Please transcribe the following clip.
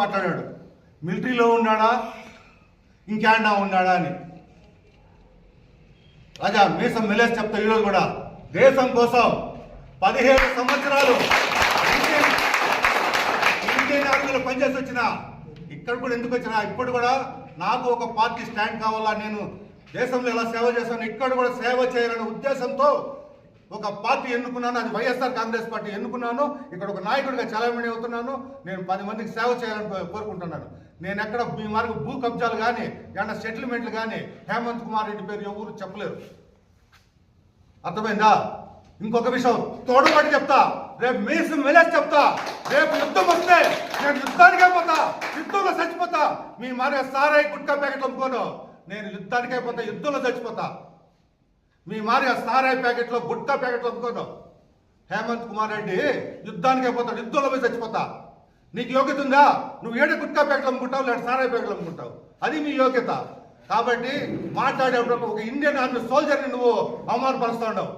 మాట్లాడాడు. మిలిటరీలో ఉన్నాడా? ఇంకేనా ఉన్నాడా అని. రాజా మీసం మెలేసి చెప్తా ఈరోజు కూడా. దేశం కోసం పదిహేడు సంవత్సరాలు ఇండియన్ ఇండియన్ ఆర్మీలో పనిచేసి వచ్చిన ఇక్కడ కూడా ఎందుకు వచ్చినా ఇప్పుడు కూడా నాకు ఒక పార్టీ స్టాండ్ కావాలా నేను దేశంలో ఎలా సేవ చేశాను ఇక్కడ కూడా సేవ చేయాలనే ఉద్దేశంతో ఒక పార్టీ ఎన్నుకున్నాను అది వైఎస్ఆర్ కాంగ్రెస్ పార్టీ ఎన్నుకున్నాను ఇక్కడ ఒక నాయకుడిగా చలామణి అవుతున్నాను నేను పది మందికి సేవ చేయాలని కోరుకుంటున్నాను. నేను ఎక్కడ మీ మార్గం భూ కబ్జాలు కానీ ఏమన్నా సెటిల్మెంట్లు కానీ హేమంత్ కుమార్ రెడ్డి పేరు ఎవరు చెప్పలేరు. అర్థమైందా? ఇంకొక విషయం తోడబడి చెప్తా. రేపు మీసు మెలేసి చెప్తా. రేపు యుద్ధం వస్తే నేను యుద్ధానికే పోతా యుద్ధంలో చచ్చిపోతా. మీ మారే సారాయి గుట్కా ప్యాకెట్లు అమ్ముకోను. నేను యుద్ధానికే పోతా యుద్ధంలో చచ్చిపోతా. మీ మారి ఆ సారాయి ప్యాకెట్లో గుట్కా ప్యాకెట్లు అమ్ముకోను హేమంత్ కుమార్ రెడ్డి యుద్ధానికే పోతాడు యుద్ధంలో పోయి చచ్చిపోతా. నీకు యోగ్యత ఉందా? నువ్వు ఏడు గుట్కా ప్యాకెట్లు అమ్ముకుంటావు లేదా సారాయి ప్యాకెట్లు అమ్ముకుంటావు? అది మీ యోగ్యత. కాబట్టి మాట్లాడేటప్పుడు ఒక ఇండియన్ ఆర్మీ సోల్జర్ని నువ్వు అవమానపరుస్తూ ఉండవు.